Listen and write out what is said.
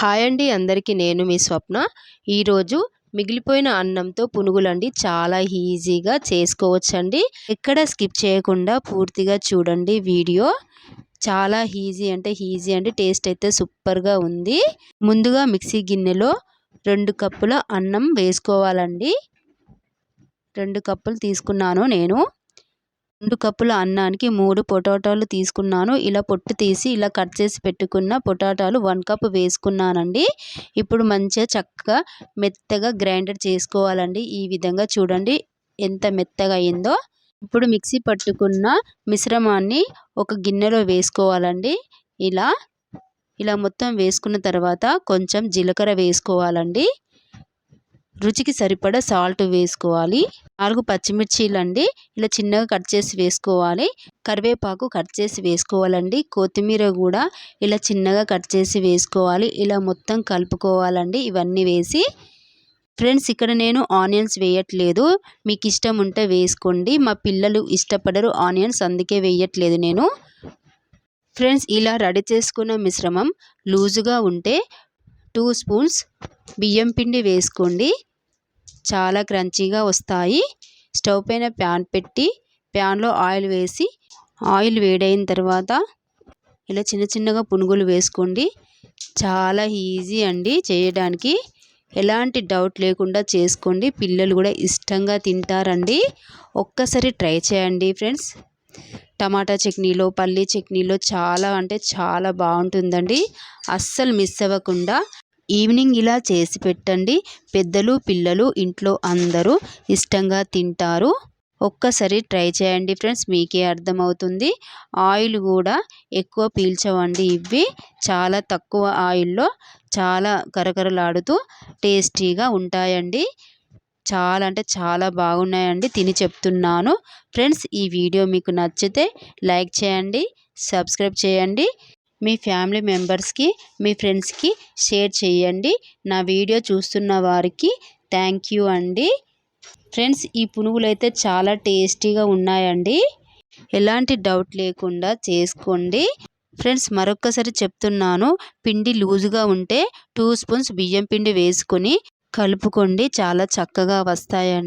Hi అండి అందరికీ నేను మీ స్వప్న. ఈరోజు మిగిలిపోయిన అన్నంతో పునుగులండి చాలా ఈజీగా చేసుకోవచ్చండి. ఎక్కడ స్కిప్ చేయకుండా పూర్తిగా చూడండి వీడియో. చాలా ఈజీ అంటే ఈజీ అండి టేస్ట్ అయితే సూపర్గా ఉంది. ముందుగా మిక్సీ గిన్నెలో రెండు కప్పుల అన్నం వేసుకోవాలండి. రెండు కప్పులు తీసుకున్నాను నేను. రెండు కప్పుల అన్నానికి మూడు పొటాటోలు తీసుకున్నాను. ఇలా పొట్టు తీసి ఇలా కట్ చేసి పెట్టుకున్న పొటాటాలు వన్ కప్ వేసుకున్నానండి. ఇప్పుడు మంచిగా చక్కగా మెత్తగా గ్రైండర్ చేసుకోవాలండి. ఈ విధంగా చూడండి ఎంత మెత్తగా అయిందో. ఇప్పుడు మిక్సీ పట్టుకున్న మిశ్రమాన్ని ఒక గిన్నెలో వేసుకోవాలండి. ఇలా ఇలా మొత్తం వేసుకున్న తర్వాత కొంచెం జీలకర్ర వేసుకోవాలండి. రుచికి సరిపడా సాల్ట్ వేసుకోవాలి. నాలుగు పచ్చిమిర్చీలు అండి ఇలా చిన్నగా కట్ చేసి వేసుకోవాలి. కరివేపాకు కట్ చేసి వేసుకోవాలండి. కొత్తిమీర కూడా ఇలా చిన్నగా కట్ చేసి వేసుకోవాలి. ఇలా మొత్తం కలుపుకోవాలండి. ఇవన్నీ వేసి. ఫ్రెండ్స్ ఇక్కడ నేను ఆనియన్స్ వేయట్లేదు. మీకు ఇష్టం ఉంటే వేసుకోండి. మా పిల్లలు ఇష్టపడరు ఆనియన్స్ అందుకే వేయట్లేదు నేను. ఫ్రెండ్స్ ఇలా రెడీ చేసుకున్న మిశ్రమం లూజుగా ఉంటే టూ స్పూన్స్ బియ్యం పిండి వేసుకోండి. చాలా క్రంచీగా వస్తాయి. స్టవ్ పైన ప్యాన్ పెట్టి ప్యాన్లో ఆయిల్ వేసి ఆయిల్ వేడైన తర్వాత ఇలా చిన్న చిన్నగా పునుగులు వేసుకోండి. చాలా ఈజీ అండి చేయడానికి. ఎలాంటి డౌట్ లేకుండా చేసుకోండి. పిల్లలు కూడా ఇష్టంగా తింటారండి. ఒక్కసారి ట్రై చేయండి ఫ్రెండ్స్. టమాటా చట్నీలో పల్లీ చట్నీలో చాలా అంటే చాలా బాగుంటుందండి. అస్సలు మిస్ అవ్వకుండా ఈవినింగ్ ఇలా చేసి పెట్టండి. పెద్దలు పిల్లలు ఇంట్లో అందరూ ఇష్టంగా తింటారు. ఒక్కసారి ట్రై చేయండి ఫ్రెండ్స్ మీకే అర్థమవుతుంది. ఆయిల్ కూడా ఎక్కువ పీల్చవండి ఇవి. చాలా తక్కువ ఆయిల్లో చాలా కరకరలాడుతూ టేస్టీగా ఉంటాయండి. చాలా అంటే చాలా బాగున్నాయండి తిని చెప్తున్నాను. ఫ్రెండ్స్ ఈ వీడియో మీకు నచ్చితే లైక్ చేయండి సబ్స్క్రైబ్ చేయండి. మీ ఫ్యామిలీ మెంబర్స్కి మీ ఫ్రెండ్స్కి షేర్ చేయండి. నా వీడియో చూస్తున్న వారికి థ్యాంక్ యూ అండి. ఫ్రెండ్స్ ఈ పునుగులు అయితే చాలా టేస్టీగా ఉన్నాయండి. ఎలాంటి డౌట్ లేకుండా చేసుకోండి. ఫ్రెండ్స్ మరొక్కసారి చెప్తున్నాను. పిండి లూజుగా ఉంటే టూ స్పూన్స్ బియ్యం పిండి వేసుకొని కలుపుకోండి. చాలా చక్కగా వస్తాయండి.